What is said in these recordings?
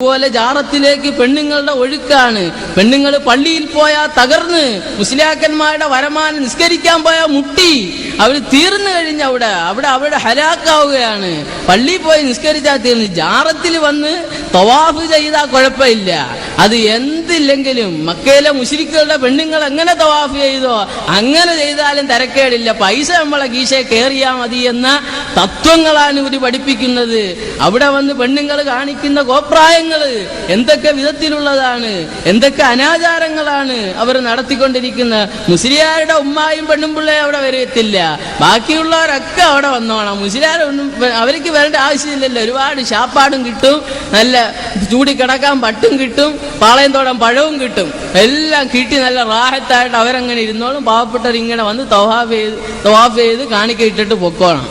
പോലെ ജാറത്തിലേക്ക് പെണ്ണുങ്ങളുടെ ഒഴുക്കാണ്. പെണ്ണുങ്ങൾ പള്ളിയിൽ പോയാൽ തകർന്ന് മുസ്ലിയാക്കന്മാരുടെ വരമാനം നിസ്കരിക്കാൻ പോയാൽ മുട്ടി. അവർ തീർന്നു കഴിഞ്ഞ അവിടെ അവിടെ അവരുടെ ഹലാക്കാവുകയാണ്. പള്ളിയിൽ പോയി നിസ്കരിച്ചാൽ തീർന്ന്. ജാറത്തിൽ വന്ന് തവാഫ് ചെയ്താൽ കുഴപ്പമില്ല. അത് എന്തില്ലെങ്കിലും മക്കയിലെ മുസ്ലിക്കുകളുടെ പെണ്ണുങ്ങൾ എങ്ങനെ തവാഫ് ചെയ്തോ അങ്ങനെ ചെയ്താലും തിരക്കേടില്ല. പൈസ നമ്മളെ കീശയെ കയറിയാൽ മതി എന്ന തത്വങ്ങളാണ് ഇവർ പഠിപ്പിക്കുന്നത്. അവിടെ വന്ന് പെണ്ണുങ്ങൾ കാണിക്കുന്ന കോപ്രായങ്ങൾ എന്തൊക്കെ വിധത്തിലുള്ളതാണ് എന്തൊക്കെ അനാചാരങ്ങളാണ് അവർ നടത്തിക്കൊണ്ടിരിക്കുന്ന. മുസ്ലിയാരുടെ ഉമ്മായും പെണ്ണും പിള്ളേ അവിടെ വരത്തില്ല ബാക്കിയുള്ളവരൊക്കെ അവിടെ വന്നോണം. മുസ്ലിയാരൊന്നും അവർക്ക് വരേണ്ട ആവശ്യമില്ലല്ലോ. ഒരുപാട് ശാപ്പാടും കിട്ടും നല്ല ചൂടി കിടക്കാൻ പട്ടും കിട്ടും പാളയത്തോടം പഴവും കിട്ടും. എല്ലാം കിട്ടി നല്ല റാഹത്തായിട്ട് അവരങ്ങനെ ഇരുന്നോളും. പാവപ്പെട്ടവർ ഇങ്ങനെ വന്ന് തവാഫ് ചെയ്ത് തവാഫ് ചെയ്ത് കാണിക്ക ഇട്ടിട്ട് പൊക്കോണം.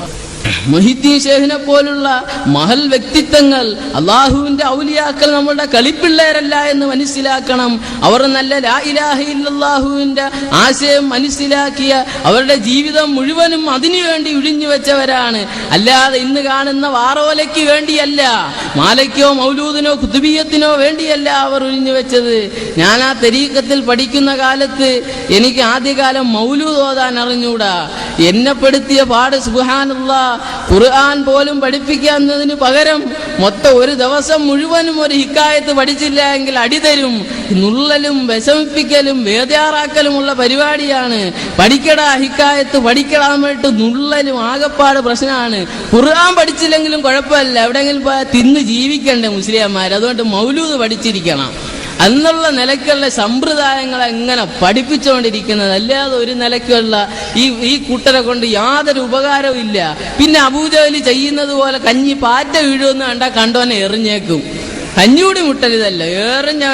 മൊഹിദ്ദീൻ ഷേഖിനെ പോലുള്ള മഹൽ വ്യക്തിത്വങ്ങൾ അള്ളാഹുവിന്റെ ഔലിയാക്കൾ നമ്മളുടെ കളിപ്പിള്ളേരല്ല എന്ന് മനസ്സിലാക്കണം. അവർ നല്ല ലാ ഇലാഹ ഇല്ലല്ലാഹുവിന്റെ ആശയം മനസ്സിലാക്കിയ അവരുടെ ജീവിതം മുഴുവനും അതിനുവേണ്ടി വേണ്ടി ഒഴിഞ്ഞു വെച്ചവരാണ്. അല്ലാതെ ഇന്ന് കാണുന്ന വാറോലയ്ക്ക് വേണ്ടിയല്ല മാലയ്ക്കോ മൗലൂദിനോ കുതുബീയത്തിനോ വേണ്ടിയല്ല അവർ ഉഴിഞ്ഞു വെച്ചത്. ഞാൻ ആ തെരീക്കത്തിൽ പഠിക്കുന്ന കാലത്ത് എനിക്ക് ആദ്യകാലം മൗലൂദ് ഓതാൻ അറിഞ്ഞൂടാ. എന്നെ പെടുത്തിയ പാട് സുഹാനുള്ള ഖുർആൻ പോലും പഠിപ്പിക്കുന്നതിന് പകരം മൊത്തം ഒരു ദിവസം മുഴുവനും ഒരു ഹിക്കായത്ത് പഠിച്ചില്ല എങ്കിൽ അടി തരും. നുള്ളലും വിഷമിപ്പിക്കലും വേദയാറാക്കലുമുള്ള പരിപാടിയാണ്. പഠിക്കടാ ഹിക്കായത്ത് പഠിക്കടാമിട്ട് നുള്ളലും ആകപ്പാട് പ്രശ്നമാണ്. ഖുർആൻ പഠിച്ചില്ലെങ്കിലും കുഴപ്പമില്ല. എവിടെയെങ്കിലും തിന്ന് ജീവിക്കണ്ടേ മുസ്ലിംമാർ അതുകൊണ്ട് മൗലൂദ് പഠിച്ചിരിക്കണം. എന്നുള്ള നിലയ്ക്കുള്ള സമ്പ്രദായങ്ങൾ എങ്ങനെ പഠിപ്പിച്ചുകൊണ്ടിരിക്കുന്നത് അല്ലാതെ ഒരു നിലയ്ക്കുള്ള ഈ ഈ കൂട്ടരെ കൊണ്ട് യാതൊരു ഉപകാരവും ഇല്ല. പിന്നെ അബൂജലി ചെയ്യുന്നത് പോലെ കഞ്ഞി പാറ്റ വീഴുമെന്ന് കണ്ടാൽ കണ്ടോനെ എറിഞ്ഞേക്കും. കഞ്ഞൂടി മുട്ടരുതല്ല.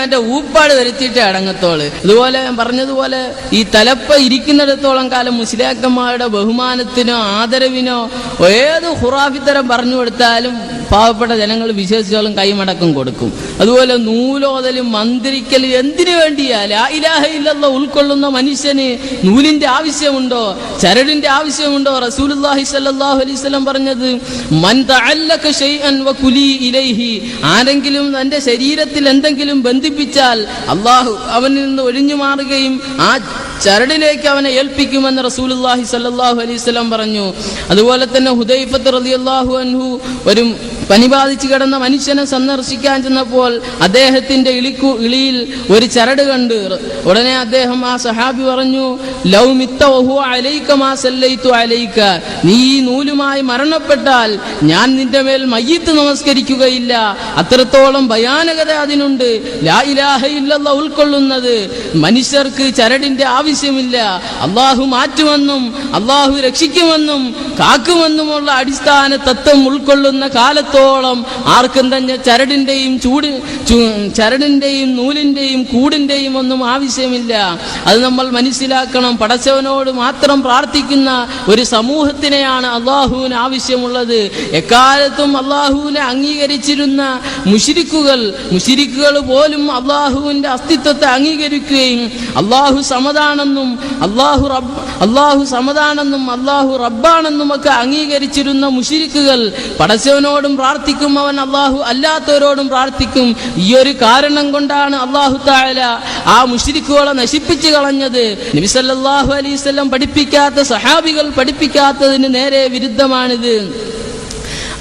എന്റെ ഊപ്പാട് വരുത്തിയിട്ട് അടങ്ങത്തോൾ അതുപോലെ ഞാൻ പറഞ്ഞതുപോലെ ഈ തലപ്പ ഇരിക്കുന്നിടത്തോളം കാലം മുസ്ലിയാക്കന്മാരുടെ ബഹുമാനത്തിനോ ആദരവിനോ ഏത് ഹുറാഫിത്തരം പറഞ്ഞു കൊടുത്താലും പാവപ്പെട്ട ജനങ്ങൾ വിശ്വസിച്ചോളം കൈമടക്കം കൊടുക്കും. അതുപോലെ നൂലോതലും മന്ത്രിക്കലും എന്തിനു വേണ്ടിയാ? ഇലാഹ ഇല്ലല്ലാഹ് ഉൾക്കൊള്ളുന്ന മനുഷ്യന് നൂലിന്റെ ആവശ്യമുണ്ടോ? ചരടിന്റെ ആവശ്യമുണ്ടോ? റസൂലുള്ളാഹി സല്ലാഹു അലൈഹി വസല്ലം പറഞ്ഞത് മൻ ഇലൈഹി ആരെങ്കിലും തന്റെ ശരീരത്തിൽ എന്തെങ്കിലും ബന്ധിപ്പിച്ചാൽ അള്ളാഹു അവനിൽ നിന്ന് ഒഴിഞ്ഞു മാറുകയും ആ ചരടിലേക്ക് അവനെ ഏൽപ്പിക്കുമെന്ന് റസൂലുള്ളാഹി സല്ലാഹു അലൈഹി വസല്ലം പറഞ്ഞു. അതുപോലെ തന്നെ ഹുദൈഫത്ത് റളിയല്ലാഹു അൻഹു ഒരു പനി ബാധിച്ചു കിടന്ന മനുഷ്യനെ സന്ദർശിക്കാൻ ചെന്നപ്പോൾ അദ്ദേഹത്തിന്റെ ഇളിക്കു ഇളിയിൽ ഒരു ചരട് കണ്ട്. ഉടനെ അദ്ദേഹം ആ സഹാബി പറഞ്ഞു ലൗ നീ നൂലുമായി മരണപ്പെട്ടാൽ ഞാൻ നിന്റെ മേൽ മയ്യത്ത് നമസ്കരിക്കുകയില്ല. അത്രത്തോളം ഭയാനകത അതിനുണ്ട്. ലാ ഇലാഹ ഉൾക്കൊള്ളുന്നത് മനുഷ്യർക്ക് ചരടിന്റെ ആവശ്യമില്ല. അള്ളാഹു മാറ്റുമെന്നും അള്ളാഹു രക്ഷിക്കുമെന്നും കാക്കുമെന്നുമുള്ള അടിസ്ഥാന തത്വം ഉൾക്കൊള്ളുന്ന കാലത്തോളം ആർക്കും തന്നെ ചരടിന്റെയും ചൂട് ചരടിന്റെയും നൂലിന്റെയും കൂടിന്റെയും ഒന്നും ആവശ്യമില്ല. അത് നമ്മൾ മനസ്സിലാക്കണം. പടച്ചവനോട് മാത്രം പ്രാർത്ഥിക്കുന്ന ഒരു സമൂഹത്തിനെയാണ് അള്ളാഹുവിന് ആവശ്യമുള്ളത്. എക്കാലത്തും അള്ളാഹുവിനെ അംഗീകരിച്ചിരുന്ന മുഷിരിക്കുകൾ മുഷിരിക്കുകൾ പോലും അള്ളാഹുവിന്റെ അസ്തിത്വത്തെ അംഗീകരിക്കുകയും അള്ളാഹു സമതാണെന്നും അള്ളാഹു റബ്ബ് അള്ളാഹു സമതാണെന്നും അള്ളാഹു റബ്ബാണെന്നും ഒക്കെ അംഗീകരിച്ചിരുന്ന മുഷിരിക്കുകൾ പടച്ചവനോടും പ്രാർത്ഥിക്കും അവൻ അള്ളാഹു അല്ലാത്തവരോടും പ്രാർത്ഥിക്കും. ഈ ഒരു കാരണം കൊണ്ടാണ് അള്ളാഹു താഴല ആ മുഷിരിക്കുകളെ നശിപ്പിച്ചു കളഞ്ഞത്. നബിസല്ലാഹു അലൈവല്ലം പഠിപ്പിക്കാത്ത സഹാബികൾ പഠിപ്പിക്കാത്തതിന് നേരെ വിരുദ്ധമാണിത്.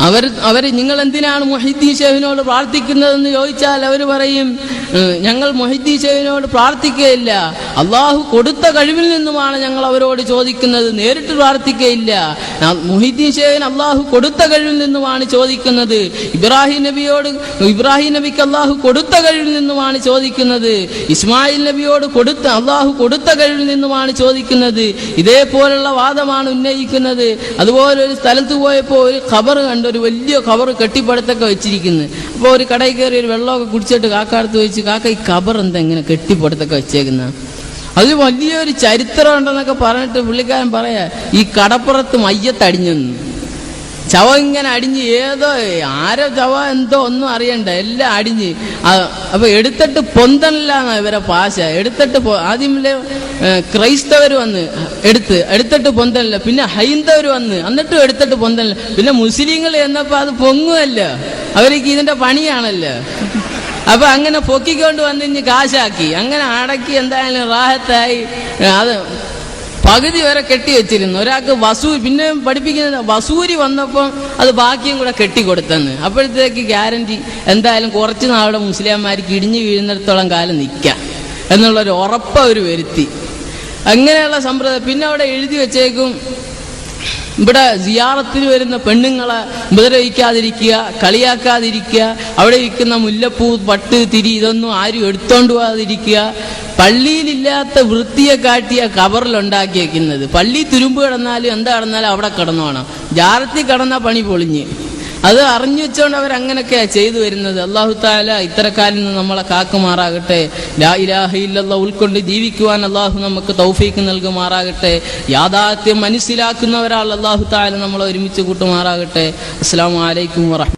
അവർ അവർ നിങ്ങൾ എന്തിനാണ് മൊഹിദ്ദീൻ ഷെഹിനോട് പ്രാർത്ഥിക്കുന്നതെന്ന് ചോദിച്ചാൽ അവർ പറയും ഞങ്ങൾ മൊഹിദ്ദീൻ ഷെഹിനോട് പ്രാർത്ഥിക്കുകയില്ല. അള്ളാഹു കൊടുത്ത കഴിവിൽ നിന്നുമാണ് ഞങ്ങൾ അവരോട് ചോദിക്കുന്നത് നേരിട്ട് പ്രാർത്ഥിക്കുകയില്ല. മൊഹിദ്ദീൻ ഷെഹിൻ അള്ളാഹു കൊടുത്ത കഴിവിൽ നിന്നുമാണ് ചോദിക്കുന്നത്. ഇബ്രാഹിം നബിയോട് ഇബ്രാഹിം നബിക്ക് അള്ളാഹു കൊടുത്ത കഴിവിൽ നിന്നുമാണ് ചോദിക്കുന്നത്. ഇസ്മായിൽ നബിയോട് കൊടുത്ത അള്ളാഹു കൊടുത്ത കഴിവിൽ നിന്നുമാണ് ചോദിക്കുന്നത്. ഇതേപോലുള്ള വാദമാണ് ഉന്നയിക്കുന്നത്. അതുപോലെ ഒരു സ്ഥലത്ത് പോയപ്പോൾ ഒരു ഖബർ കണ്ട് ഒരു വലിയ കവർ കെട്ടിപ്പടുത്തൊക്കെ വെച്ചിരിക്കുന്നത് അപ്പോൾ ഒരു കടയിൽ കയറി ഒരു വെള്ളമൊക്കെ കുടിച്ചിട്ട് കാക്കാടുത്ത് വെച്ച് കാക്ക ഈ കവർ എന്താ ഇങ്ങനെ കെട്ടിപ്പടുത്തൊക്കെ വെച്ചേക്കുന്ന? അതിൽ വലിയൊരു ചരിത്രം ഉണ്ടെന്നൊക്കെ പറഞ്ഞിട്ട് പുള്ളിക്കാരൻ പറയാ ഈ കടപ്പുറത്ത് മയ്യത്തടിഞ്ഞെന്ന്. ചവ ഇങ്ങനെ അടിഞ്ഞ് ഏതോ ആരോ ചവ എന്തോ ഒന്നും അറിയണ്ട എല്ലാം അടിഞ്ഞ്. അപ്പൊ എടുത്തിട്ട് പൊന്തണില്ലാന്ന ഇവരെ പാശ. എടുത്തിട്ട് ആദ്യം ക്രൈസ്തവർ വന്ന് എടുത്ത് എടുത്തിട്ട് പൊന്തണില്ല. പിന്നെ ഹൈന്ദവർ വന്ന് എന്നിട്ടും എടുത്തിട്ട് പൊന്തണില്ല. പിന്നെ മുസ്ലിങ്ങൾ എന്നപ്പോ അത് പൊങ്ങുമല്ലോ അവർക്ക് ഇതിന്റെ പണിയാണല്ലോ. അപ്പൊ അങ്ങനെ പൊക്കിക്കൊണ്ട് വന്ന് ഇനി കാശാക്കി. അങ്ങനെ അടക്കി എന്തായാലും റാഹത്തായി. അത് പകുതി വരെ കെട്ടി വെച്ചിരുന്നു. ഒരാൾക്ക് വസൂ പിന്നെ പഠിപ്പിക്കുന്ന വസൂരി വന്നപ്പം അത് ബാക്കിയും കൂടെ കെട്ടിക്കൊടുത്തെന്ന് അപ്പോഴത്തേക്ക് ഗ്യാരണ്ടി എന്തായാലും കുറച്ച് നാളുടെ മുസ്ലിംമാർക്ക് ഇടിഞ്ഞു വീഴുന്നിടത്തോളം കാലം നിൽക്കാം എന്നുള്ളൊരു ഉറപ്പ് അവർ വരുത്തി. അങ്ങനെയുള്ള സമ്പ്രദായം. പിന്നെ അവിടെ എഴുതി വെച്ചേക്കും ഇവിടെ സിയാറത്തിന് വരുന്ന പെണ്ണുങ്ങളെ ഉപദ്രവിക്കാതിരിക്കുക കളിയാക്കാതിരിക്കുക അവിടെ ഇരിക്കുന്ന മുല്ലപ്പൂ പട്ട് തിരി ഇതൊന്നും ആരും എടുത്തോണ്ട് പോകാതിരിക്കുക. പള്ളിയിലില്ലാത്ത വൃത്തിയെ കാട്ടിയ കബറിലുണ്ടാക്കിയേക്കുന്നത് പള്ളി തുരുമ്പ് കിടന്നാലും എന്താ കിടന്നാലും അവിടെ കിടന്നോണം. ജാറത്തിൽ കിടന്ന പണി പൊളിഞ്ഞ്. അത് അറിഞ്ഞു വെച്ചോണ്ട് അവർ അങ്ങനെയൊക്കെയാ ചെയ്തു വരുന്നത്. അള്ളാഹു താല ഇത്തരക്കാലിൽ നിന്ന് നമ്മളെ കാക്കുമാറാകട്ടെ. ലാ ഇലാഹ ഉൾക്കൊണ്ട് ജീവിക്കുവാൻ അള്ളാഹു നമുക്ക് തൗഫീക്ക് നൽകുമാറാകട്ടെ. യാഥാർത്ഥ്യം മനസ്സിലാക്കുന്നവരാൾ അള്ളാഹു താല നമ്മളെ ഒരുമിച്ച് കൂട്ടുമാറാകട്ടെ. അസ്സാം വലൈക്കും വറഹ്മ